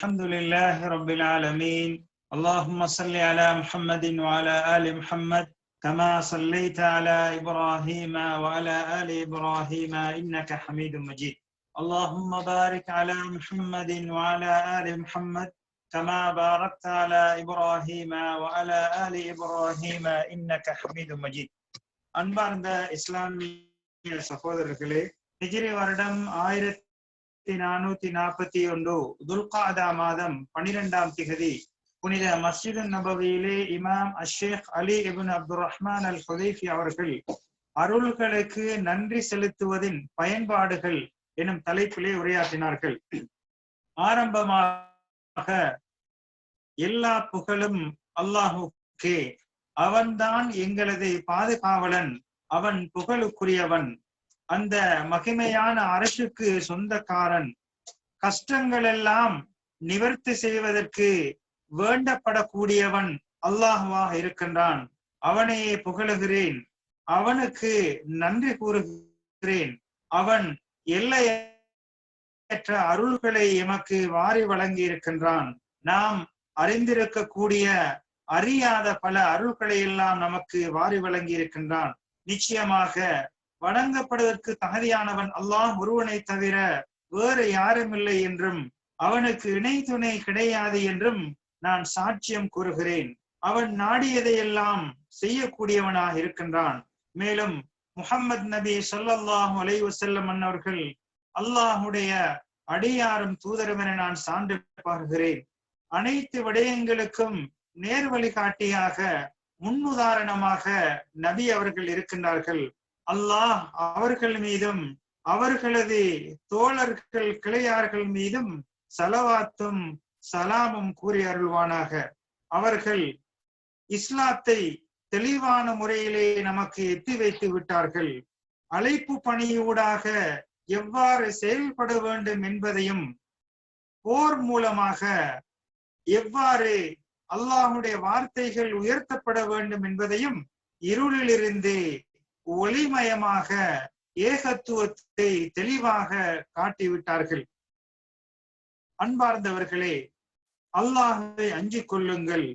الحمد لله رب العالمين اللهم صل على محمد وعلى آل محمد كما صليت على إبراهيم وعلى آل إبراهيم إنك حميد مجيد اللهم بارك على محمد وعلى آل محمد كما باركت على إبراهيم وعلى آل إبراهيم إنك حميد مجيد அன்பார்ந்த இஸ்லாமிய சகோதரர்களே ஹிஜ்ரி வருடம் ஆயிரத்தி ஆயிரத்தி நானூத்தி நாற்பத்தி ஒன்று துல்காதா மாதம் பனிரெண்டாம் திகதி புனித மஸ்ஜிது நபவியிலே இமாம் ash Sheikh Ali ibn Abdul Rahman al Hudhaifi அவர்கள் அருள்களுக்கு நன்றி செலுத்துவதின் பயன்பாடுகள் எனும் தலைப்பிலே உரையாற்றினார்கள். ஆரம்பமாக எல்லா புகழும் அல்லாஹுக்கே. அவன்தான் எங்களது பாதுகாவலன் அவன் புகழுக்குரியவன். அந்த மகிமையான அரசுக்கு சொந்தக்காரன். கஷ்டங்கள் எல்லாம் நிவர்த்தி செய்வதற்கு வேண்டப்படக்கூடியவன் அல்லாஹுவாக இருக்கின்றான். அவனையே புகழுகிறேன். அவனுக்கு நன்றி கூறுகிறேன். அவன் எல்லையற்ற அருள்களை எமக்கு வாரி வழங்கி இருக்கின்றான் நாம் அறிந்திருக்கக்கூடிய அறியாத பல அருள்களை எல்லாம் நமக்கு வாரி வழங்கி இருக்கின்றான் நிச்சயமாக வணங்கப்படுவதற்கு தகுதியானவன் அல்லாஹ் ஒருவனை தவிர வேறு யாரும் இல்லை என்றும் அவனுக்கு இணை துணை கிடையாது என்றும் நான் சாட்சியம் கூறுகிறேன். அவன் நாடியதையெல்லாம் செய்யக்கூடியவனாக இருக்கின்றான். மேலும் முகம்மது நபி சொல்லல்லாஹ் அலை வசல்லம் அவர்கள் அல்லாஹுடைய அடியாரும் தூதரும் என நான் சான்று பாருகிறேன். அனைத்து விடயங்களுக்கும் நேர் வழிகாட்டியாக முன்னுதாரணமாக நபி அவர்கள் இருக்கின்றார்கள். அல்லாஹ் அவர்கள் மீதும் அவர்களது தோழர்கள் கிளையார்கள் மீதும் சலவாத்தும் சலாமும் கூறி அருள்வானாக. அவர்கள் இஸ்லாத்தை தெளிவான முறையிலே நமக்கு எத்தி வைத்து விட்டார்கள். அழைப்பு பணியூடாக எவ்வாறு செயல்பட வேண்டும் என்பதையும் போர் மூலமாக எவ்வாறு அல்லாஹுடைய வார்த்தைகள் உயர்த்தப்பட வேண்டும் என்பதையும் இருளிலிருந்து ஒளிமயமாக ஏகத்துவத்தை தெளிவாக காட்டிவிட்டார்கள். அன்பார்ந்தவர்களே அல்லாஹை அஞ்சிக் கொள்ளுங்கள்.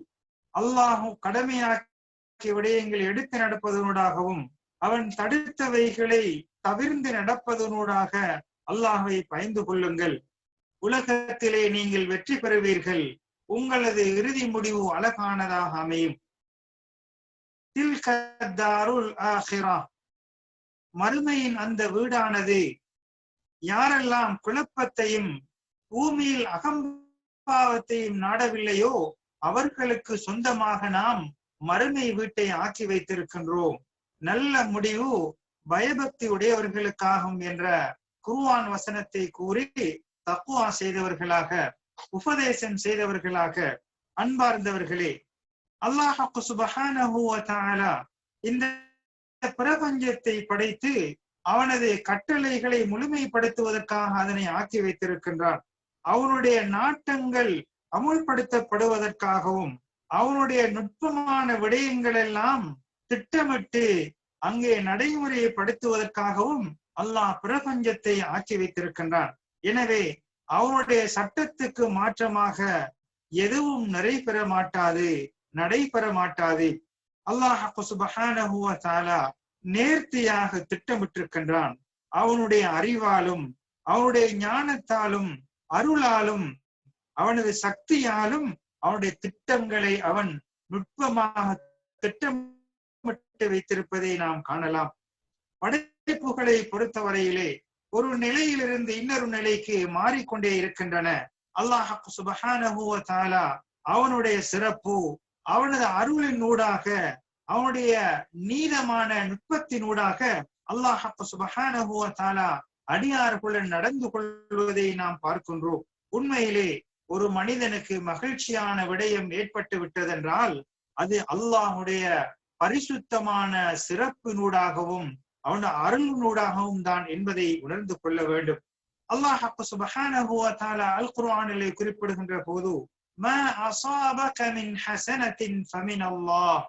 அல்லாஹும் கடமையாக்கிய விடயங்களை எடுத்து நடப்பதனூடாகவும் அவன் தடுத்தவைகளை தவிர்ந்து நடப்பதனூடாக அல்லாஹை பயந்து கொள்ளுங்கள். உலகத்திலே நீங்கள் வெற்றி பெறுவீர்கள். உங்களது இறுதி முடிவு அழகானதாக அமையும். மறுமையின் அந்த வீடானது யாரெல்லாம் குழப்பத்தையும் பூமியில் அகம்பாவத்தையும் நாடவில்லையோ அவர்களுக்கு சொந்தமாக நாம் மறுமை வீட்டை ஆக்கி வைத்திருக்கின்றோம். நல்ல முடிவு பயபக்தி உடையவர்களுக்காகும் என்ற குருவான் வசனத்தை கூறி தக்குவா செய்தவர்களாக உபதேசம் செய்தவர்களாக அன்பார்ந்தவர்களே அல்லாஹு சுபஹான இந்த பிரபஞ்சத்தை படைத்து அவனது கட்டளைகளை முழுமைப்படுத்துவதற்காக அதனை ஆக்கி வைத்திருக்கின்றான். அவனுடைய நாட்டங்கள் அமுல்படுத்தப்படுவதற்காகவும் அவனுடைய நுட்பமான விடயங்கள் எல்லாம் திட்டமிட்டு அங்கே நடைமுறைப்படுத்துவதற்காகவும் அல்லாஹ் பிரபஞ்சத்தை ஆக்கி வைத்திருக்கின்றான். எனவே அவனுடைய சட்டத்துக்கு மாற்றமாக எதுவும் நிறைபெற மாட்டாது. நடைபெற மாட்டாது அல்லாஹ் சுபஹான நேர்த்தியாக திட்டமிட்டிருக்கின்றான். அவனுடைய அறிவாலும் அவனுடைய ஞானத்தாலும் அருளாலும் அவனது சக்தியாலும் அவனுடைய திட்டங்களை அவன் நுட்பமாக திட்டமிட்டு வைத்திருப்பதை நாம் காணலாம். படைப்புகளை பொறுத்தவரையிலே ஒரு நிலையிலிருந்து இன்னொரு நிலைக்கு மாறிக்கொண்டே இருக்கின்றன. அல்லாஹ் சுபஹான அவனுடைய சிறப்பு அவனது அருளின் ஊடாக அவனுடைய நீதமான நுட்பத்தினூடாக அல்லாஹ் சுபஹான அடியார்களுடன் நடந்து கொள்வதை நாம் பார்க்கின்றோம். உண்மையிலே ஒரு மனிதனுக்கு மகிழ்ச்சியான விடயம் ஏற்பட்டு விட்டதென்றால் அது அல்லாஹுடைய பரிசுத்தமான சிறப்பினூடாகவும் அருள் அருளினூடாகவும் தான் என்பதை உணர்ந்து கொள்ள வேண்டும். அல்லாஹ் சுபஹானஹு வ அல் குர்ஆனிலே குறிப்பிடுகின்ற போது மா அஸாபக மின் ஹஸனத்தின் ஃபமின் அல்லாஹ்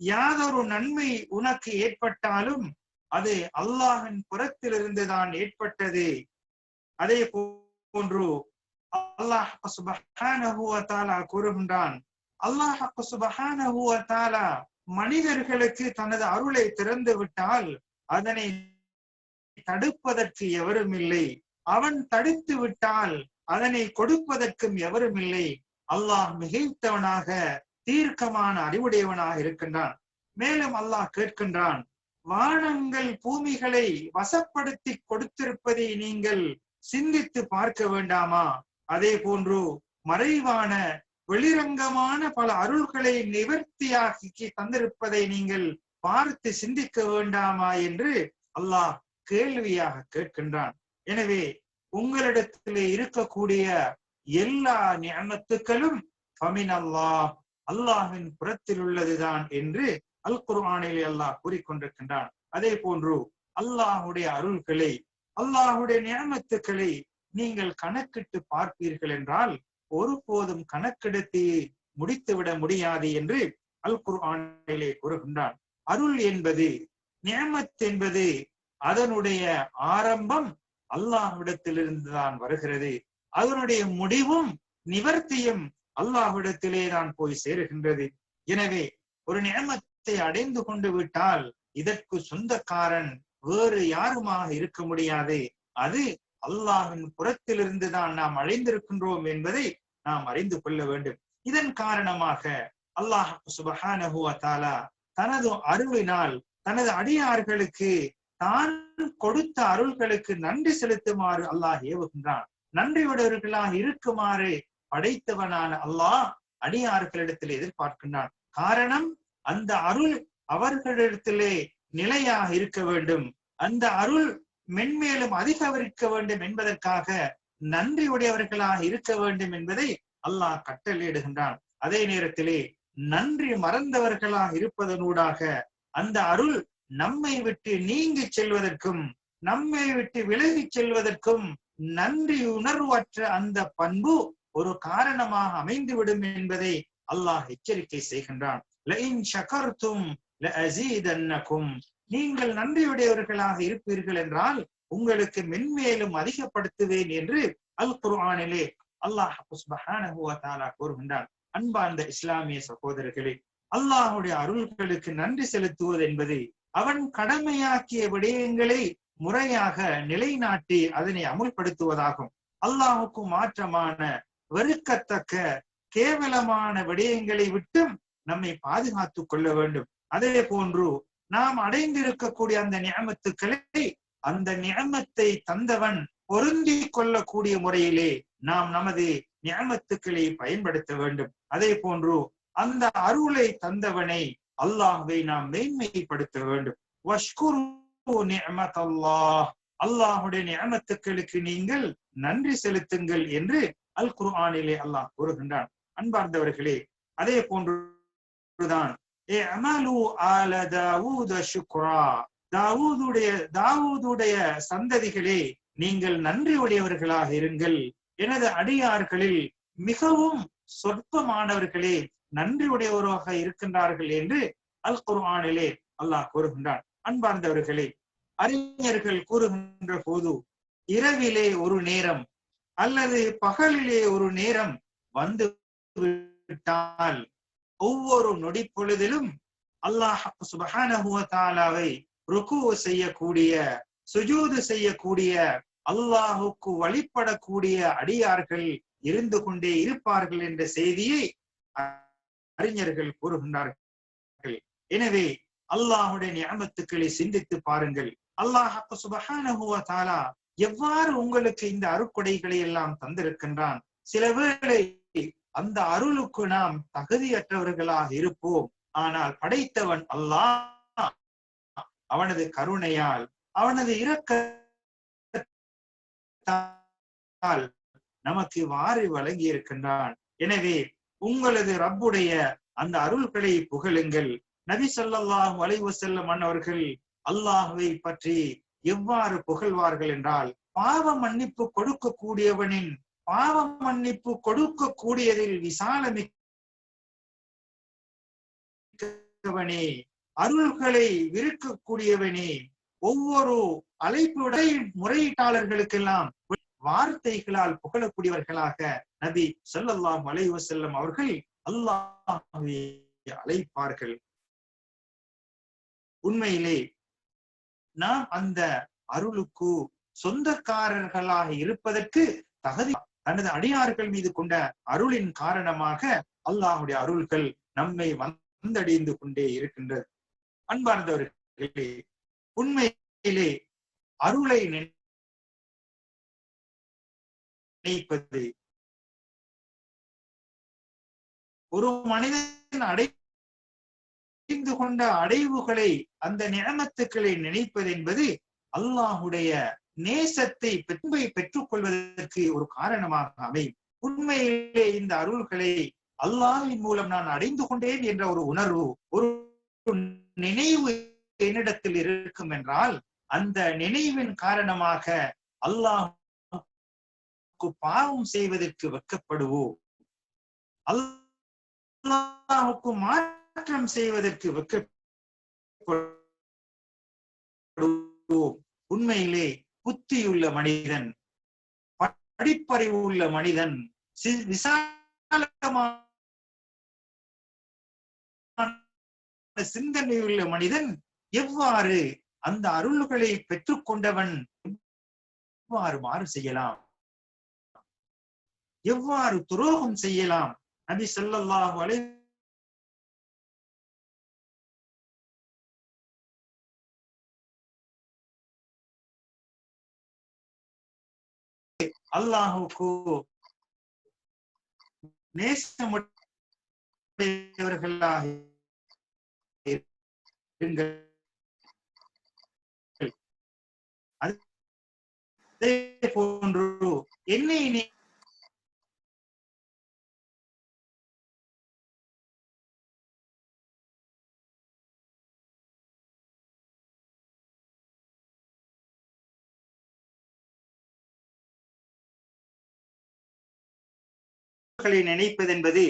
யாதொரு நன்மை உனக்கு ஏற்பட்டாலும் அது அல்லாஹின் புறத்திலிருந்து தான் ஏற்பட்டது. அதே போன்று அல்லாஹ் சுபஹானஹு கூறுகின்றான். அல்லாஹ் சுபஹானஹு மனிதர்களுக்கு தனது அருளை திறந்து விட்டால் அதனை தடுப்பதற்கு எவரும் இல்லை. அவன் தடுத்து விட்டால் அதனை கொடுப்பதற்கும் எவரும் இல்லை. அல்லாஹ் மிகைத்தவனாக தீர்க்கமான அறிவுடையவனாக இருக்கின்றான். மேலும் அல்லாஹ் கேட்கின்றான் வானங்கள் பூமிகளை வசப்படுத்தி கொடுத்திருப்பதை நீங்கள் சிந்தித்து பார்க்க வேண்டாமா? அதே போன்று மறைவான வெளிரங்கமான பல அருள்களை நிவர்த்தியாக்கி தந்திருப்பதை நீங்கள் பார்த்து சிந்திக்க வேண்டாமா என்று அல்லாஹ் கேள்வியாக கேட்கின்றான். எனவே உங்களிடத்திலே இருக்கக்கூடிய எல்லா ஞானத்துக்களும் அல்லாஹ் அல்லாஹின் புறத்தில் உள்ளதுதான் என்று அல் குர்ஆனிலே அல்லாஹ் கூறிக்கொண்டிருக்கின்றான். அதே போன்று அல்லாஹுடைய அருள்களை அல்லாஹுடைய நியமத்துக்களை நீங்கள் கணக்கிட்டு பார்ப்பீர்கள் என்றால் ஒருபோதும் கணக்கெடுத்து முடித்துவிட முடியாது என்று அல் குர்ஆனிலே கூறுகின்றான். அருள் என்பது நியமத் என்பது அதனுடைய ஆரம்பம் அல்லாஹ்விடத்திலிருந்து தான் வருகிறது. அதனுடைய முடிவும் நிவர்த்தியும் அல்லாஹ்விடத்திலே தான் போய் சேருகின்றது. எனவே ஒரு நியமத்தை அடைந்து கொண்டு விட்டால் இதற்கு சொந்தக்காரன் வேறு யாருமாக இருக்க முடியாது. அது அல்லாஹின் புறத்திலிருந்து தான் நாம் அடைந்திருக்கின்றோம் என்பதை நாம் அறிந்து கொள்ள வேண்டும். இதன் காரணமாக அல்லாஹ் சுபஹானஹு வ தனது அருளினால் தனது அடியார்களுக்கு தான் கொடுத்த அருள்களுக்கு நன்றி செலுத்துமாறு அல்லாஹ் ஏவுகின்றான். நன்றியுடையவர்களாக இருக்குமாறு படைத்தவனான அல்லாஹ் அடியார்களிடத்தில் எதிர்பார்க்கின்றான். காரணம் அந்த அருள் அவர்களிடத்திலே நிலையாக இருக்க வேண்டும். அந்த அருள் மென்மேலும் அதிகரிக்க வேண்டும் என்பதற்காக நன்றியுடையவர்களாக இருக்க வேண்டும் என்பதை அல்லாஹ் கட்டளையிடுகின்றான். அதே நேரத்திலே நன்றி மறந்தவர்களாக இருப்பதனூடாக அந்த அருள் நம்மை விட்டு நீங்கி செல்வதற்கும் நம்மை விட்டு விலகிச் செல்வதற்கும் நன்றி உணர்வற்ற அந்த பண்பு ஒரு காரணமாக அமைந்துவிடும் என்பதை அல்லாஹ் எச்சரிக்கை செய்கின்றான். நீங்கள் நன்றியுடையவர்களாக இருப்பீர்கள் என்றால் உங்களுக்கு மென்மேலும் அதிகப்படுத்துவேன் என்று அல் குர்ஆனிலே அல்லாஹ் கூறுகின்றான். அன்பார்ந்த இஸ்லாமிய சகோதரர்களே அல்லாஹுடைய அருள்களுக்கு நன்றி செலுத்துவது என்பது அவன் கடமையாக்கிய விடயங்களை முறையாக நிலைநாட்டி அதனை அமுல்படுத்துவதாகும். அல்லாஹுக்கு மாற்றமான வெறுக்கத்தக்க கேவலமான விடயங்களை விட்டும் நம்மை பாதுகாத்துக் கொள்ள வேண்டும். அதே போன்று நாம் அடைந்திருக்கக்கூடிய அந்த நியமத்துக்களை அந்த நியமத்தை தந்தவன் பொருந்தி கொள்ளக்கூடிய முறையிலே நாம் நமது நியமத்துக்களை பயன்படுத்த வேண்டும். அதே போன்று அந்த அருளை தந்தவனை அல்லாஹை நாம் மேன்மைப்படுத்த வேண்டும். வஷ்குரு அல்லாஹுடைய நியமத்துக்களுக்கு நீங்கள் நன்றி செலுத்துங்கள் என்று அல் குர்ஆனிலே அல்லாஹ் கூறுகின்றான். அன்பார்ந்தவர்களே அதே போன்றுதான். ஏ அமலு ஆல தாவூத சுக்ரா தாவூதுடைய தாவூதுடைய சந்ததிகளே நீங்கள் நன்றி உடையவர்களாக இருங்கள். எனது அடியார்களில் மிகவும் சொற்பமானவர்களே நன்றி உடையவராக இருக்கின்றார்கள் என்று அல் குர்ஆனிலே அல்லாஹ் கூறுகின்றான். அன்பார்ந்தவர்களே அறிஞர்கள் கூறுகின்ற போது இரவிலே ஒரு நேரம் அல்லது பகலிலே ஒரு நேரம் வந்து விட்டால் ஒவ்வொரு நொடி பொழுதிலும் அல்லாஹ் சுபஹானஹு ருக்கு செய்யக்கூடிய சுஜூது செய்யக்கூடிய அல்லாஹுக்கு வழிபடக்கூடிய அடியார்கள் இருந்து கொண்டே இருப்பார்கள் என்ற செய்தியை அறிஞர்கள் கூறுகின்றார்கள். எனவே அல்லாஹுடைய நியமத்துக்களை சிந்தித்து பாருங்கள். அல்லாஹ் சுபஹானஹு வ எவ்வாறு உங்களுக்கு இந்த அருக்குடைகளை எல்லாம் தந்திருக்கின்றான்? சில வேளை அந்த அருளுக்கு நாம் தகுதியற்றவர்களாக இருப்போம். ஆனால் படைத்தவன் அல்லாஹ். அவனது கருணையால் அவனது இரக்கத்தால் நமக்கு வாரி வழங்கி இருக்கின்றான் எனவே உங்களது ரப்புடைய அந்த அருள்களை புகழுங்கள். நபி ஸல்லல்லாஹு அலைஹி வஸல்லம் அன்னவர்கள் அல்லாஹுவை பற்றி எவ்வாறு புகழ்வார்கள் என்றால் பாவ மன்னிப்பு கொடுக்கக்கூடியவனின் பாவ மன்னிப்பு கொடுக்கக்கூடியதில் விசாலமிக்கவனே அருள்களை விருக்கக்கூடியவனே ஒவ்வொரு அழைப்புடை முறையீட்டாளர்களுக்கெல்லாம் வார்த்தைகளால் புகழக்கூடியவர்களாக நபி சொல்லல்லாம் அலைஹி செல்லும் அவர்கள் அல்லாஹ்வை அழைப்பார்கள். உண்மையிலே நாம் அந்த அருளுக்கு சொந்தக்காரர்களாக இருப்பதற்கு தகுதி தனது அடியார்கள் மீது கொண்ட அருளின் காரணமாக அல்லாஹுடைய அருள்கள் நம்மை வந்தடைந்து கொண்டே இருக்கின்றது. அன்பார்ந்தவர்களே உண்மையிலே அருளை நினைப்பது ஒரு மனிதன் அடை அடைந்து கொண்ட அடைவுகளை அந்த நியமத்துக்களை நினைப்பது என்பது அல்லாஹுடைய நேசத்தை பெண்மை பெற்றுக் கொள்வதற்கு ஒரு காரணமாக அமையும். உண்மையிலே இந்த அருள்களை அல்லாஹின் மூலம் நான் அடைந்து கொண்டேன் என்ற ஒரு உணர்வு ஒரு நினைவு என்னிடத்தில் இருக்கும் என்றால் அந்த நினைவின் காரணமாக அல்லாஹுக்கு பாவம் செய்வதற்கு வெக்கப்படுவோம் அல்லாஹுக்கு மாற்ற மாற்றம் செய்வதற்கு வெக்கப்படுவோம் உண்மையிலே புத்தியுள்ள மனிதன் படிப்பறிவு உள்ள மனிதன் விசாலமான சிந்தனையுள்ள மனிதன் எவ்வாறு அந்த அருள்களை பெற்றுக்கொண்டவன் எவ்வாறு மாறு செய்யலாம்? எவ்வாறு துரோகம் செய்யலாம்? நபி ஸல்லல்லாஹு அலை அல்லாஹுக்கு நேசமுடையவர்களாக அதே போன்று என்னை அருள்களை நினைப்பது என்பது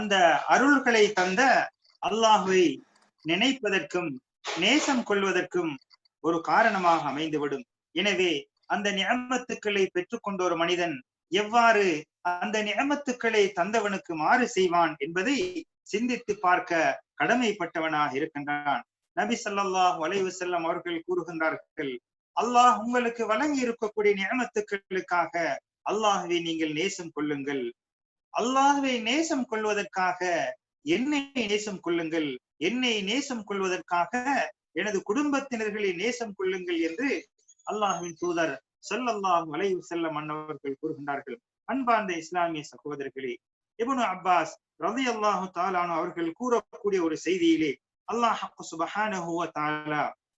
அந்த அருள்களை தந்த அல்லாஹுவை நினைப்பதற்கும் நேசம் கொள்வதற்கும் ஒரு காரணமாக அமைந்துவிடும். எனவே அந்த நியமத்துக்களை பெற்றுக்கொண்ட ஒரு மனிதன் எவ்வாறு அந்த நியமத்துக்களை தந்தவனுக்கு மாறு செய்வான் என்பதை சிந்தித்து பார்க்க கடமைப்பட்டவனாக இருக்கின்றான். நபி சல்லாஹ் வலைவு செல்லம் அவர்கள் கூறுகின்றார்கள் அல்லாஹ் உங்களுக்கு வழங்கி இருக்கக்கூடிய நியமத்துக்களுக்காக அல்லாஹுவை நீங்கள் நேசம் கொள்ளுங்கள். அல்லாஹுவை நேசம் கொள்வதற்காக என்னை நேசம் கொள்ளுங்கள் என்னை நேசம் கொள்வதற்காக எனது குடும்பத்தினர்களை நேசம் கொள்ளுங்கள் என்று அல்லாஹுவின் தூதர் சொல்லல்லாம் அலைஹி செல்ல மன்னவர்கள் கூறுகின்றார்கள். அன்பார்ந்த இஸ்லாமிய சகோதரர்களே இபுனு அப்பாஸ் ரதி அல்லாஹு தாலானு அவர்கள் கூறக்கூடிய ஒரு செய்தியிலே அல்லாஹ் சுபஹானஹு வ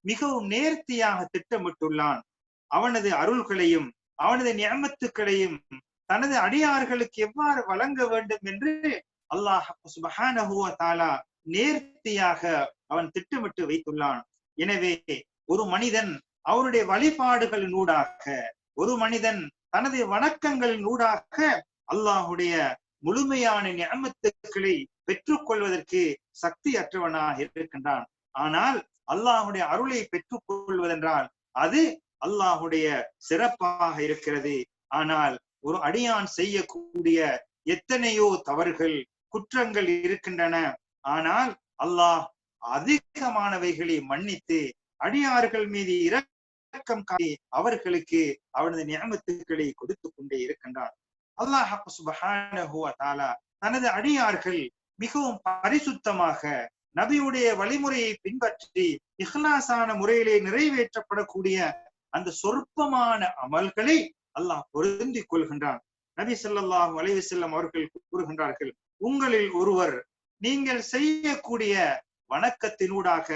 மிகவும் நேர்த்தியாக திட்டமிட்டுள்ளான். அவனது அருள்களையும் அவனது நியமத்துக்களையும் தனது அடியார்களுக்கு எவ்வாறு வழங்க வேண்டும் என்று அல்லாஹ் சுபஹானஹுவ தாலா நேர்த்தியாக அவன் திட்டமிட்டு வைத்துள்ளான். எனவே ஒரு மனிதன் அவருடைய வழிபாடுகளினூடாக ஒரு மனிதன் தனது வணக்கங்களினூடாக அல்லாஹுடைய முழுமையான நியமத்துக்களை பெற்றுக் கொள்வதற்கு சக்தி அற்றவனாக இருக்கின்றான். ஆனால் அல்லாஹுடைய அருளை பெற்றுக் கொள்வதென்றால் அது அல்லாஹுடைய சிறப்பாக இருக்கிறது. ஆனால் ஒரு அடியான் செய்யக்கூடிய எத்தனையோ தவறுகள் குற்றங்கள் இருக்கின்றன. ஆனால் அல்லாஹ் அதிகமானவைகளை மன்னித்து அடியார்கள் மீது இரக்கம் காட்டி அவர்களுக்கு அவனது நியமத்துக்களை கொடுத்து கொண்டே இருக்கின்றான். அல்லாஹ் தனது அடியார்கள் மிகவும் பரிசுத்தமாக நபியுடைய வழிமுறையை பின்பற்றி இஹ்லாசான முறையிலே நிறைவேற்றப்படக்கூடிய அந்த சொற்பமான அமல்களை அல்லாஹ் பொருந்திக் கொள்கின்றான் நபி ஸல்லல்லாஹு அலைஹி வஸல்லம் அவர்கள் கூறுகின்றார்கள் உங்களில் ஒருவர் நீங்கள் செய்யக்கூடிய வணக்கத்தினூடாக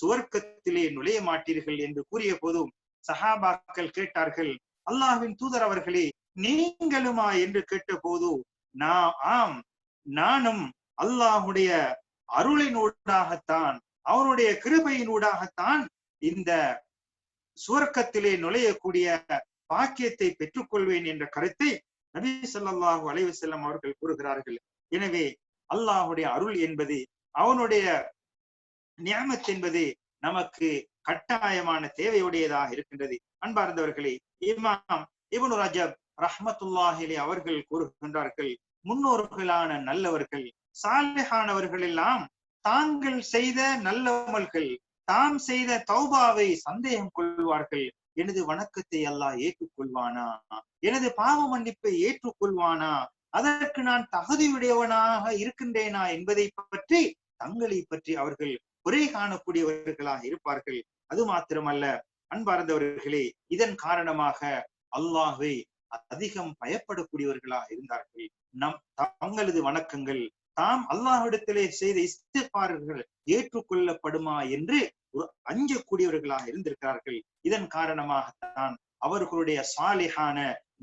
சுவர்க்கத்திலே நுழைய மாட்டீர்கள் என்று கூறிய போதும் சஹாபாக்கள் கேட்டார்கள் அல்லாஹ்வின் தூதர் அவர்களே நீங்களுமா? என்று கேட்ட போது நான் ஆம் நானும் அல்லாஹுடைய அருளினூடாகத்தான் அவனுடைய கிருபையினூடாகத்தான் இந்த சுவர்க்கத்திலே நுழையக்கூடிய பாக்கியத்தை பெற்றுக்கொள்வேன் என்ற கருத்தை நபி சொல்லாஹு அலைவு செல்லம் அவர்கள் கூறுகிறார்கள். எனவே அல்லாஹுடைய அருள் என்பது அவனுடைய நியமத் என்பது நமக்கு கட்டாயமான தேவையுடையதாக இருக்கின்றது. அன்பார்ந்தவர்களே இமாம் இப்னு ரஜப் ரஹமத்துல்லாஹிலே அவர்கள் கூறுகின்றார்கள் முன்னோர்களான நல்லவர்கள் சாலிஹானவர்கள் எல்லாம் தாங்கள் செய்த நல்லமல்கள் தாம் செய்த தௌபாவை சந்தேகம் கொள்வார்கள். எனது வணக்கத்தை அல்லாஹ் ஏற்றுக்கொள்வானா? எனது பாவ மன்னிப்பை ஏற்றுக்கொள்வானா? அதற்கு நான் தகுதியுடையவனாக இருக்கின்றேனா என்பதை பற்றி தங்களை பற்றி அவர்கள் குறை காணக்கூடியவர்களாக இருப்பார்கள். அது மாத்திரமல்ல அன்பார்ந்தவர்களே இதன் காரணமாக அல்லாஹை அதிகம் பயப்படக்கூடியவர்களாக இருந்தார்கள். நம் தங்களது வணக்கங்கள் தாம் அல்லாஹிடத்திலே செய்த இஸ்திஃபார்கள் ஏற்றுக்கொள்ளப்படுமா என்று ஒரு அஞ்சக்கூடியவர்களாக இருந்திருக்கிறார்கள். இதன் காரணமாகத்தான் அவர்களுடைய சாலிகான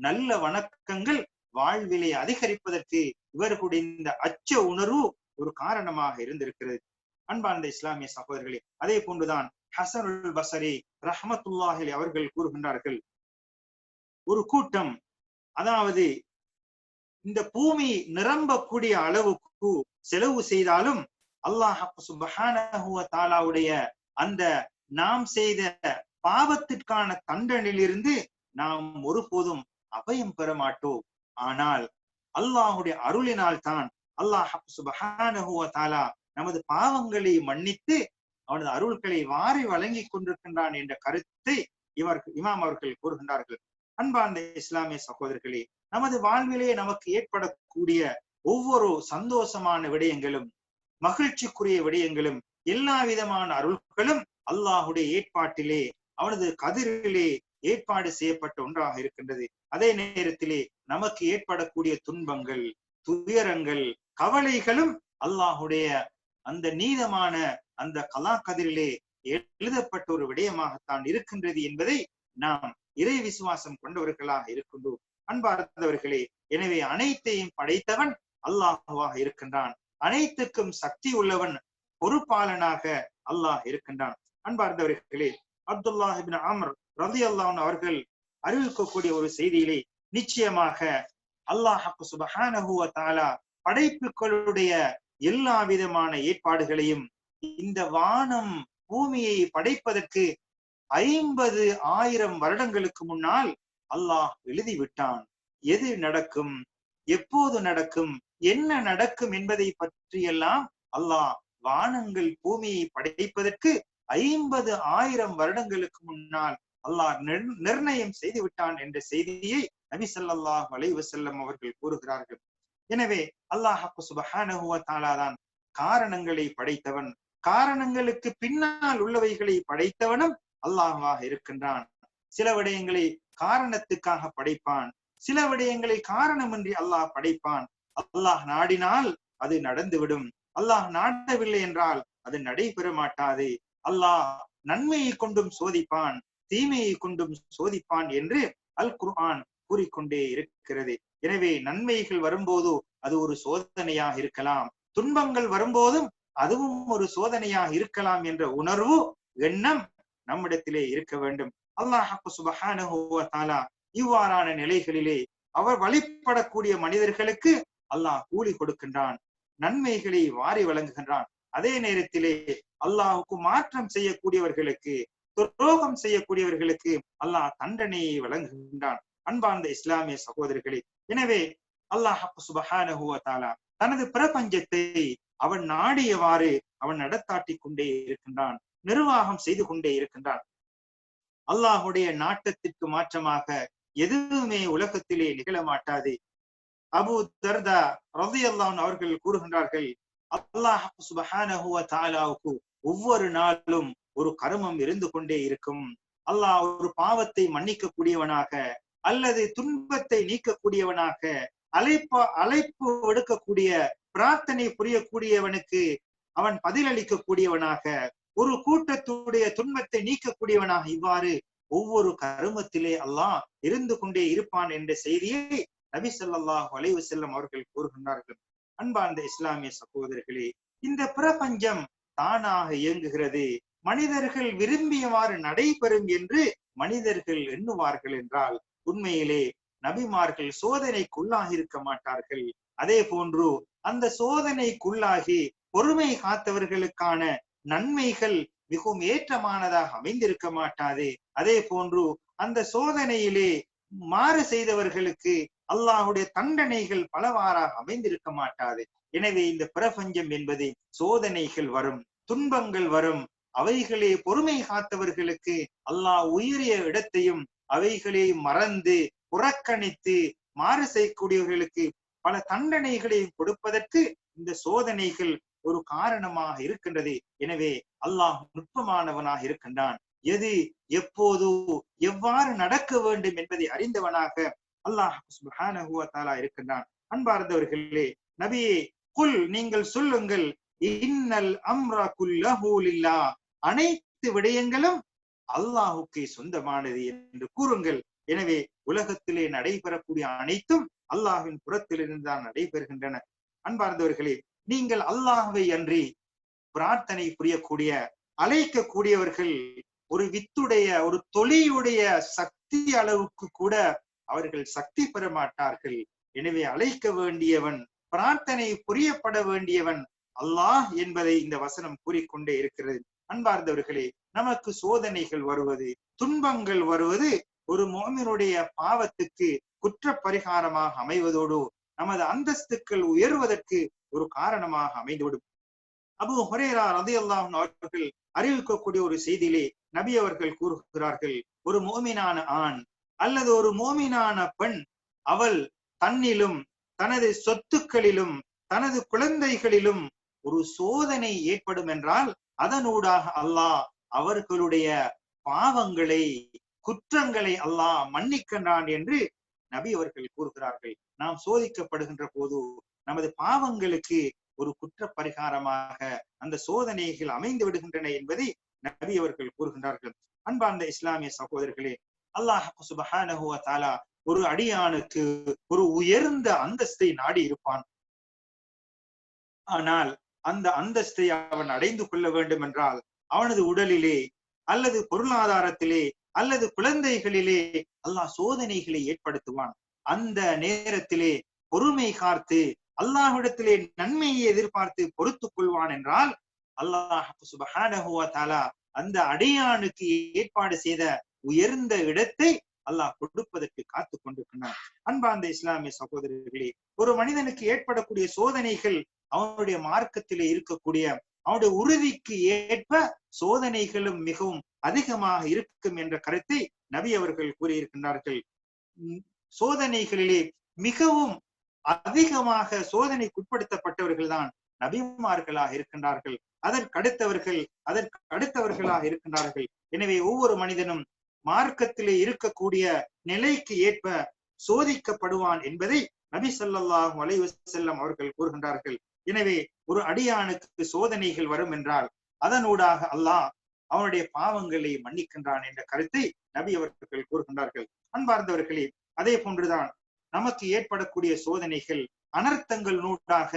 நல்ல வணக்கங்கள் வாழ்விலை அதிகரிப்பதற்கு இவர்களுடைய இந்த அச்ச உணர்வு ஒரு காரணமாக இருந்திருக்கிறது. அன்பார்ந்த இஸ்லாமிய சகோதரர்களே அதே போன்றுதான் ஹசனுல் பசரி ரஹமத்துல்லாஹில் அவர்கள் கூறுகின்றார்கள். ஒரு கூட்டம் அதாவது இந்த பூமி நிரம்பக்கூடிய அளவுக்கு செலவு செய்தாலும் அல்லாஹ் சுபஹானஹுவ தாலாவுடைய அந்த நாம் செய்த பாவத்திற்கான தண்டனிலிருந்து நாம் ஒருபோதும் அபயம் பெற மாட்டோம். ஆனால் அல்லாஹுடைய அருளினால் தான் அல்லாஹ் சுபஹானஹுவ நமது பாவங்களை மன்னித்து அவனது அருள்களை வாரி வழங்கி கொண்டிருக்கின்றான் என்ற கருத்தை இவர் இமாம் அவர்கள் கூறுகின்றார்கள். அன்பார்ந்த இஸ்லாமிய சகோதரர்களே நமது வாழ்விலே நமக்கு ஏற்படக்கூடிய ஒவ்வொரு சந்தோஷமான விடயங்களும் மகிழ்ச்சிக்குரிய விடயங்களும் எல்லா விதமான அருள்களும் அல்லாஹுடைய ஏற்பாட்டிலே அவனது கதிரிலே ஏற்பாடு செய்யப்பட்ட ஒன்றாக இருக்கின்றது. அதே நேரத்திலே நமக்கு ஏற்படக்கூடிய துன்பங்கள் துயரங்கள் கவலைகளும் அல்லாஹுடைய அந்த நீதமான அந்த கலா கதிரிலே எழுதப்பட்ட ஒரு விடயமாகத்தான் இருக்கின்றது என்பதை நாம் இறை விசுவாசம் கொண்டவர்களாக இருக்கின்றோம். அன்பார்ந்தவர்களே எனவே அனைத்தையும் படைத்தவன் அல்லாஹுவாக இருக்கின்றான். அனைத்துக்கும் சக்தி உள்ளவன் பொறுப்பாளனாக அல்லாஹ் இருக்கின்றான். அன்பார்ந்தவர்களே அப்துல்லாஹிபின் அமர் ரதி அல்லாஹ் அவர்கள் அறிவிக்கக்கூடிய ஒரு செய்தியிலே நிச்சயமாக அல்லாஹ் சுபஹானஹுவ தாலா படைப்புகளுடைய எல்லா விதமான ஏற்பாடுகளையும் இந்த வானம் பூமியை படைப்பதற்கு ஐம்பது ஆயிரம் வருடங்களுக்கு முன்னால் அல்லாஹ் எழுதி விட்டான் எது நடக்கும் எப்போது நடக்கும் என்ன நடக்கும் என்பதை பற்றியெல்லாம் அல்லாஹ் வானங்கள் பூமியை படைப்பதற்கு ஐம்பது ஆயிரம் வருடங்களுக்கு முன்னால் அல்லாஹ் நிர்ணயம் செய்து விட்டான் என்ற செய்தியை நபி சல்லாஹ் வலைவு அவர்கள் கூறுகிறார்கள். எனவே அல்லாஹ் சுபஹானஹுவ தாலாதான் காரணங்களை படைத்தவன். காரணங்களுக்கு பின்னால் உள்ளவைகளை படைத்தவனும் அல்லாஹாக இருக்கின்றான். சில விடயங்களை காரணத்துக்காக படைப்பான். சில விடயங்களை காரணமின்றி அல்லாஹ் படைப்பான். அல்லாஹ் நாடினால் அது நடந்துவிடும். அல்லாஹ் நாடவில்லை என்றால் அது நடைபெற மாட்டாது. அல்லாஹ் நன்மையை கொண்டும் சோதிப்பான் தீமையை கொண்டும் சோதிப்பான் என்று அல் குர்ஆன் கூறிக்கொண்டே இருக்கிறது. எனவே நன்மைகள் வரும்போது அது ஒரு சோதனையாக இருக்கலாம். துன்பங்கள் வரும்போதும் அதுவும் ஒரு சோதனையாக இருக்கலாம் என்ற உணர்வு எண்ணம் நம்மிடத்திலே இருக்க வேண்டும். அல்லாஹ் சுபஹானா இவ்வாறான நிலைகளிலே அவர் வழிபடக்கூடிய மனிதர்களுக்கு அல்லாஹ் கூலி கொடுக்கின்றான். நன்மைகளை வாரி வழங்குகின்றான். அதே நேரத்திலே அல்லாஹுக்கு மாற்றம் செய்யக்கூடியவர்களுக்கு துரோகம் செய்யக்கூடியவர்களுக்கு அல்லாஹ் தண்டனையை வழங்குகின்றான். அன்பார்ந்த இஸ்லாமிய சகோதரர்களே எனவே அல்லாஹ் சுபஹானஹுவ தனது பிரபஞ்சத்தை அவன் நாடியவாறு அவன் நடத்தாட்டி கொண்டே இருக்கின்றான் நிர்வாகம் செய்து கொண்டே இருக்கின்றான். அல்லாஹுடைய நாட்டத்திற்கு மாற்றமாக எதுவுமே உலகத்திலே நிகழ மாட்டாது. அபு தர்தா ரதி அல்லான் அவர்கள் கூறுகின்றார்கள் அல்லாஹ் சுபஹானஹுவ தாலாவுக்கு ஒவ்வொரு நாளும் ஒரு கருமம் இருந்து கொண்டே இருக்கும். அல்லாஹ் ஒரு பாவத்தை மன்னிக்க கூடியவனாக அல்லது துன்பத்தை நீக்கக்கூடியவனாக அழைப்ப அழைப்பு விடுக்கக்கூடிய பிரார்த்தனை புரியக்கூடியவனுக்கு அவன் பதிலளிக்க கூடியவனாக ஒரு கூட்டத்துடைய துன்பத்தை நீக்கக்கூடியவனாக இவ்வாறு ஒவ்வொரு கருமத்திலே அல்லாஹ் இருந்து கொண்டே இருப்பான் என்ற செய்தியை நபி சொல்லாஹ் வலைவு செல்லம் அவர்கள் கூறுகின்றார்கள் அன்பார்ந்த இஸ்லாமிய சகோதரர்களே இந்த பிரபஞ்சம் தானாக இயங்குகிறது. மனிதர்கள் விரும்பியவாறு நடைபெறும் என்று மனிதர்கள் எண்ணுவார்கள் என்றால் உண்மையிலே நபிமார்கள் சோதனைக்குள்ளாகி இருக்க மாட்டார்கள். அதே போன்று அந்த சோதனைக்குள்ளாகி பொறுமை காத்தவர்களுக்கான நன்மைகள் மிகவும் ஏற்றமானதாக அமைந்திருக்க மாட்டாது. அதே போன்று அந்த சோதனையிலே மாறு செய்தவர்களுக்கு அல்லாஹுடைய தண்டனைகள் பலவாறாக அமைந்திருக்க மாட்டாது. எனவே இந்த பிரபஞ்சம் என்பது சோதனைகள் வரும் துன்பங்கள் வரும். அவைகளே பொறுமை காத்தவர்களுக்கு அல்லாஹ் உயரிய இடத்தையும் அவைகளை மறந்து புறக்கணித்து மாறு செய்யக்கூடியவர்களுக்கு பல தண்டனைகளையும் கொடுப்பதற்கு இந்த சோதனைகள் ஒரு காரணமாக இருக்கின்றது. எனவே அல்லாஹ் நுட்பமானவனாக இருக்கின்றான். எது எப்போது எவ்வாறு நடக்க வேண்டும் என்பதை அறிந்தவனாக அல்லாஹ் சுபஹானஹுவத்தாலா இருக்கின்றான். அன்பார்ந்தவர்களே நபியே குல் நீங்கள் சொல்லுங்கள் இன்னல் அம்ரா குல்லஹூலில்லா அனைத்து விடயங்களும் அல்லாஹுக்கே சொந்தமானது என்று கூறுங்கள். எனவே உலகத்திலே நடைபெறக்கூடிய அனைத்தும் அல்லாஹின் புறத்திலிருந்து தான் நடைபெறுகின்றன. அன்பார்ந்தவர்களே நீங்கள் அல்லாஹுவை அன்றி பிரார்த்தனை புரியக்கூடிய அழைக்கக்கூடியவர்கள் ஒரு வித்துடைய ஒரு தொழியுடைய சக்தி அளவுக்கு கூட அவர்கள் சக்தி பெற மாட்டார்கள். எனவே அழைக்க வேண்டியவன் பிரார்த்தனை புரியப்பட வேண்டியவன் அல்லாஹ் என்பதை இந்த வசனம் கூறிக்கொண்டே இருக்கிறது. அன்பார்ந்தவர்களே நமக்கு சோதனைகள் வருவது துன்பங்கள் வருவது ஒரு மோமினுடைய பாவத்துக்கு குற்ற பரிகாரமாக அமைவதோடு நமது அந்தஸ்துக்கள் உயர்வதற்கு ஒரு காரணமாக அமைந்துவிடும். அபு ஹொரேரா ரதி அவர்கள் அறிவிக்கக்கூடிய ஒரு செய்தியிலே நபி அவர்கள் கூறுகிறார்கள் ஒரு மோமினான ஆண் அல்லது ஒரு மோமினான பெண் அவள் தன்னிலும் தனது சொத்துக்களிலும் தனது குழந்தைகளிலும் ஒரு சோதனை ஏற்படும் என்றால் அதனூடாக அல்லாஹ் அவர்களுடைய பாவங்களை குற்றங்களை அல்லாஹ் மன்னிக்கின்றான் என்று நபி அவர்கள் கூறுகிறார்கள். நாம் சோதிக்கப்படுகின்ற போது நமது பாவங்களுக்கு ஒரு குற்ற பரிகாரமாக அந்த சோதனைகள் அமைந்து விடுகின்றன என்பதை நபி அவர்கள் கூறுகின்றார்கள். அன்பார்ந்த இஸ்லாமிய சகோதரர்களே அல்லாஹ் சுபஹானஹு ஒரு அடியானுக்கு ஒரு உயர்ந்த அந்தஸ்தை நாடி இருப்பான். ஆனால் அந்த அந்தஸ்தை அவன் அடைந்து கொள்ள வேண்டும் என்றால் அவனது உடலிலே அல்லது பொருளாதாரத்திலே அல்லது குழந்தைகளிலே அல்லாஹ் சோதனைகளை ஏற்படுத்துவான். அந்த நேரத்திலே பொறுமை காத்து அல்லாஹ்விடத்திலே நன்மையை எதிர்பார்த்து பொறுத்துக் கொள்வான் என்றால் அல்லாஹ் சுபஹானஹுவா தாலா அந்த அடையானுக்கு ஏற்பாடு செய்த உயர்ந்த இடத்தை அல்லாஹ் கொடுப்பதற்கு காத்து கொண்டிருக்கிறான் அன்பார்ந்த இஸ்லாமிய சகோதரர்களே ஒரு மனிதனுக்கு ஏற்படக்கூடிய சோதனைகள் அவனுடைய மார்க்கத்திலே இருக்கக்கூடிய அவனுடைய உறுதிக்கு ஏற்ப சோதனைகளும் மிகவும் அதிகமாக இருக்கும் என்ற கருத்தை நபி அவர்கள் கூறியிருக்கின்றார்கள். சோதனைகளிலே மிகவும் அதிகமாக சோதனைக்குட்படுத்தப்பட்டவர்கள் தான் நபிமார்களாக இருக்கின்றார்கள். அதற்கடுத்தவர்கள் அதற்கு அடுத்தவர்களாக இருக்கின்றார்கள். எனவே ஒவ்வொரு மனிதனும் மார்க்கத்திலே இருக்கக்கூடிய நிலைக்கு ஏற்ப சோதிக்கப்படுவான் என்பதை நபி சொல்லாஹும் அலைஹி வஸல்லம் அவர்கள் கூறுகின்றார்கள். எனவே ஒரு அடியானுக்கு சோதனைகள் வரும் என்றால் அதனூடாக அல்லாஹ் அவனுடைய பாவங்களை மன்னிக்கின்றான் என்ற கருத்தை நபி அவர்கள் கூறுகின்றார்கள். அன்பார்ந்தவர்களே அதே போன்றுதான் நமக்கு ஏற்படக்கூடிய சோதனைகள் அனர்த்தங்கள் நூட்டாக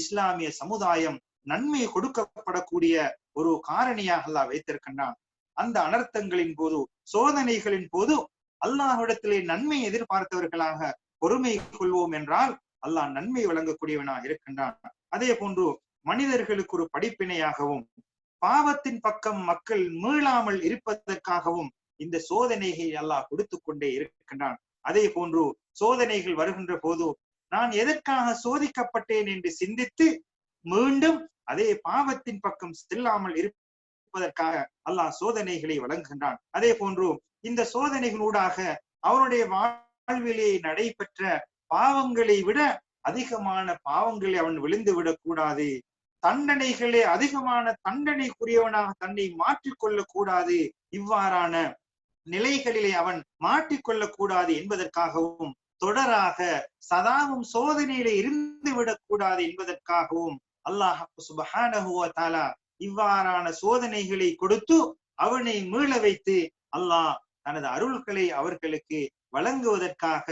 இஸ்லாமிய சமுதாயம் நன்மை கொடுக்கப்படக்கூடிய ஒரு காரணியாக அல்லாஹ் வைத்திருக்கின்றான். அந்த அனர்த்தங்களின் போது சோதனைகளின் போது அல்லாஹ்விடத்திலே நன்மை எதிர்பார்த்தவர்களாக பொறுமை கொள்வோம் என்றால் அல்லாஹ் நன்மை வழங்கக்கூடியவனாக இருக்கின்றான். அதே போன்று மனிதர்களுக்கு ஒரு படிப்பினையாகவும் பாவத்தின் பக்கம் மக்கள் மீளாமல் இருப்பதற்காகவும் இந்த சோதனைகளை அல்லாஹ் கொடுத்து கொண்டே இருக்கின்றான். அதே போன்று சோதனைகள் வருகின்ற போது நான் எதற்காக சோதிக்கப்பட்டேன் என்று சிந்தித்து மீண்டும் அதே பாவத்தின் பக்கம் செல்லாமல் இருப்பதற்காக அல்லாஹ் சோதனைகளை வழங்குகின்றான். அதே போன்று இந்த சோதனைகளூடாக அவனுடைய வாழ்விலே நடைபெற்ற பாவங்களை விட அதிகமான பாவங்களை அவன் விழுந்து விடக்கூடாது. தண்டனைகளே அதிகமான தண்டனைக்குரியவனாக தன்னை மாற்றிக்கொள்ளக் கூடாது இவ்வாறான நிலைகளிலே அவன் மாட்டிக்கொள்ள கூடாது என்பதற்காகவும் தொடராக சதாவும் சோதனையிலே இருந்து விடக்கூடாது என்பதற்காகவும் அல்லாஹ் இவ்வாறான சோதனைகளை கொடுத்து அவனை மீள வைத்து அல்லாஹ் தனது அருள்களை அவர்களுக்கு வழங்குவதற்காக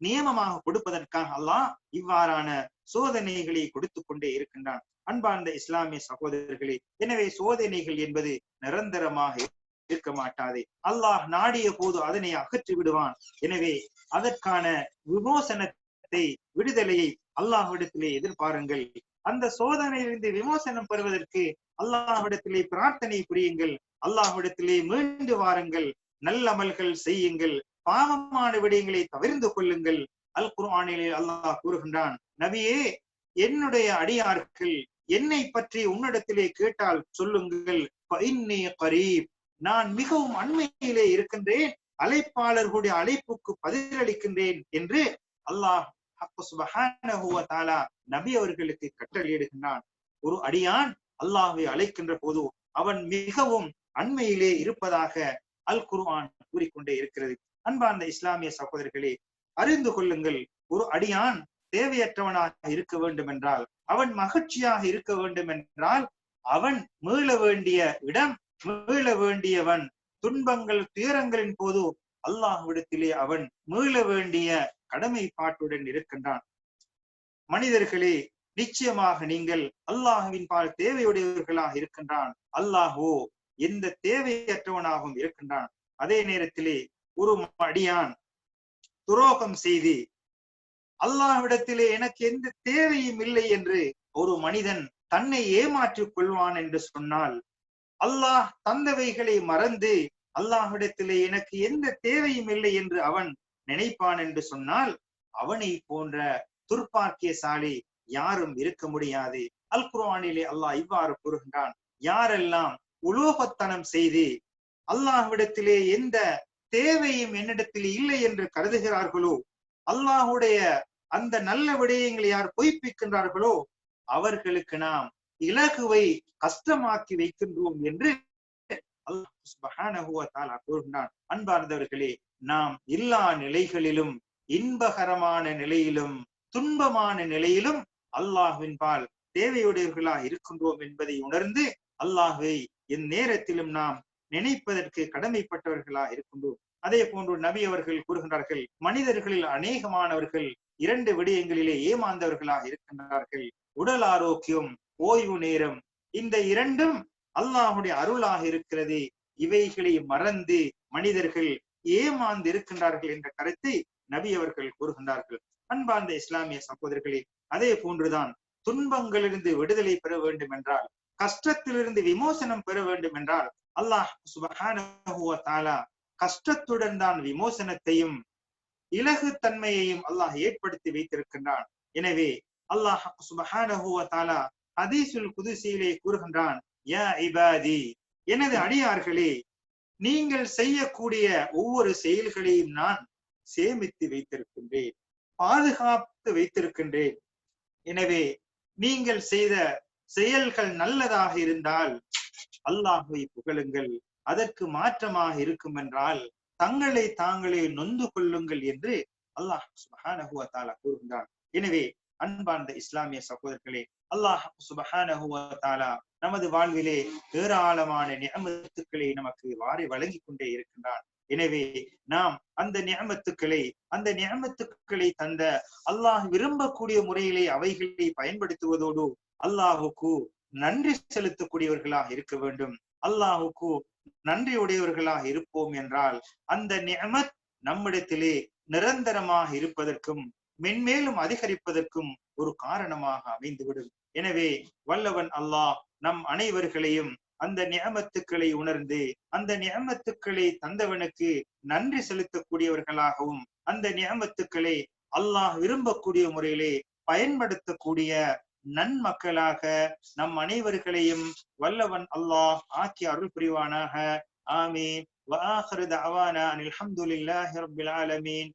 நியமமாக கொடுப்பதற்காக அல்லாஹ் இவ்வாறான சோதனைகளை கொடுத்து கொண்டே இருக்கின்றான். அன்பார்ந்த இஸ்லாமிய சகோதரர்களே எனவே சோதனைகள் என்பது நிரந்தரமாக இருக்க மாட்டாது. அல்லாஹ் நாடிய போது அதனை அகற்றி விடுவான். எனவே அதற்கான விமோசனத்தை விடுதலையை அல்லாஹ்விடத்திலே எதிர்பாருங்கள். அந்த சோதனையிலிருந்து விமோசனம் பெறுவதற்கு அல்லாஹ்விடத்திலே பிரார்த்தனை புரியுங்கள். அல்லாஹ்விடத்திலே மீண்டு வாருங்கள். நல்லமல்கள் செய்யுங்கள். பாவமான விடயங்களை தவிர்ந்து கொள்ளுங்கள். அல் குர்ஆனிலே அல்லாஹ் கூறுகின்றான் நபியே என்னுடைய அடியார்கள் என்னை பற்றி உன்னிடத்திலே கேட்டால் சொல்லுங்கள். ஃபஇன்னி கரீப். நான் மிகவும் அண்மையிலே இருக்கின்றேன் அழைப்பாளர்களுடைய அழைப்புக்கு பதிலளிக்கின்றேன் என்று அல்லாஹ் ஹக்கு நபி அவர்களுக்கு கட்டளையிடுகின்றான் ஒரு அடியான் அல்லாஹை அழைக்கின்ற போது அவன் மிகவும் அண்மையிலே இருப்பதாக அல் குர்ஆன் கூறிக்கொண்டே இருக்கிறது. அன்பார்ந்த இஸ்லாமிய சகோதரர்களே அறிந்து கொள்ளுங்கள் ஒரு அடியான் தேவையற்றவனாக இருக்க வேண்டும் என்றால் அவன் மகிழ்ச்சியாக இருக்க வேண்டும் என்றால் அவன் மீள வேண்டிய இடம் மீள வேண்டியவன் துன்பங்கள் துயரங்களின் போது அல்லாஹ்விடத்திலே அவன் மீள வேண்டிய கடமை பாட்டுடன் இருக்கின்றான். மனிதர்களே நிச்சயமாக நீங்கள் அல்லாஹுவின் பால் தேவையுடையவர்களாக இருக்கின்றான். அல்லாஹோ எந்த தேவையற்றவனாகவும் இருக்கின்றான். அதே நேரத்திலே ஒரு அடியான் துரோகம் செய்து அல்லாஹ்விடத்திலே எனக்கு எந்த தேவையும் இல்லை என்று ஒரு மனிதன் தன்னை ஏமாற்றிக் கொள்வான் என்று சொன்னால் அல்லாஹ் தந்தவைகளை மறந்து அல்லாஹிடத்திலே எனக்கு எந்த தேவையும் இல்லை என்று அவன் நினைப்பான் என்று சொன்னால் அவனை போன்ற துர்ப்பாக்கியசாலி யாரும் இருக்க முடியாது. அல் குர்ஆனிலே அல்லாஹ் இவ்வாறு கூறுகின்றான் யாரெல்லாம் உலோகத்தனம் செய்து அல்லாஹ்விடத்திலே எந்த தேவையும் என்னிடத்தில் இல்லை என்று கருதுகிறார்களோ அல்லாஹுடைய அந்த நல்ல விடயங்களை யார் பொய்ப்பிக்கின்றார்களோ அவர்களுக்கு நாம் இலகுவை கஷ்டமாக்கி வைக்கின்றோம் என்று அல்லாஹ் அன்பார்ந்தவர்களே நாம் எல்லா நிலைகளிலும் இன்பகரமான நிலையிலும் துன்பமான நிலையிலும் அல்லாஹுவின்பால் தேவையுடையவர்களா இருக்கின்றோம் என்பதை உணர்ந்து அல்லாஹ்வை எந்நேரத்திலும் நாம் நினைப்பதற்கு கடமைப்பட்டவர்களா இருக்கின்றோம். அதே போன்று நபி அவர்கள் கூறுகின்றார்கள் மனிதர்களில் அநேகமானவர்கள் இரண்டு விடயங்களிலே ஏமாந்தவர்களாக இருக்கின்றார்கள். உடல் ஆரோக்கியம் ஓய்வு நேரம். இந்த இரண்டும் அல்லாஹுடைய அருளாக இருக்கிறது. இவைகளை மறந்து மனிதர்கள் ஏமாந்து இருக்கின்றார்கள் என்ற கருத்தை நபி அவர்கள் கூறுகின்றார்கள். அன்பார்ந்த இஸ்லாமிய சகோதரர்களே அதே போன்றுதான் துன்பங்களிலிருந்து விடுதலை பெற வேண்டும் என்றால் கஷ்டத்திலிருந்து விமோசனம் பெற வேண்டும் என்றால் அல்லாஹ் சுபஹானஹு கஷ்டத்துடன் தான் விமோசனத்தையும் இலகு தன்மையையும் அல்லாஹ் ஏற்படுத்தி வைத்திருக்கின்றான். எனவே அல்லாஹ் சுபஹானஹு வ தஆலா கூறுகின்றான் யா இபாதி எனது அடியார்களே நீங்கள் செய்யக்கூடிய ஒவ்வொரு செயல்களையும் நான் சேமித்து வைத்திருக்கின்றேன் பாதுகாத்து வைத்திருக்கின்றேன். எனவே நீங்கள் செய்த செயல்கள் நல்லதாக இருந்தால் அல்லாஹை புகழுங்கள். அதற்கு மாற்றமாக இருக்கும் என்றால் தங்களை தாங்களே நொந்து கொள்ளுங்கள் என்று அல்லாஹ் சுபஹானஹு கூறுகின்றான். எனவே அன்பார்ந்த இஸ்லாமிய சகோதரர்களே அல்லாஹ் சுபஹானஹு நமது வாழ்விலே ஏராளமான நியமத்துக்களை நமக்கு வாரி வழங்கி கொண்டே இருக்கின்றான் எனவே நாம் அந்த நியமத்துக்களை அந்த நியமத்துக்களை தந்த அல்லாஹ் விரும்பக்கூடிய முறையிலே அவைகளை பயன்படுத்துவதோடு அல்லாஹுக்கு நன்றி செலுத்தக்கூடியவர்களாக இருக்க வேண்டும். அல்லாஹுக்கு நன்றியுடையவர்களாக இருப்போம் என்றால் அந்த நியமத் நம்மிடத்திலே நிரந்தரமாக இருப்பதற்கும் மென்மேலும் அதிகரிப்பதற்கும் ஒரு காரணமாக அமைந்துவிடும். எனவே வல்லவன் அல்லாஹ் நம் அனைவர்களையும் அந்த நியமத்துக்களை உணர்ந்து அந்த நியமத்துக்களை தந்தவனுக்கு நன்றி செலுத்தக்கூடியவர்களாகவும் அந்த நியமத்துக்களை அல்லாஹ் விரும்பக்கூடிய முறையிலே பயன்படுத்தக்கூடிய நன்மக்களாக நம் அனைவர்களையும் வல்லவன் அல்லாஹ் ஆக்கி அருள் புரிவானாக. ஆமீன். வாஹரு தவானா அனில் அஹமதுல்லாஹி ரபில் ஆலமீன்.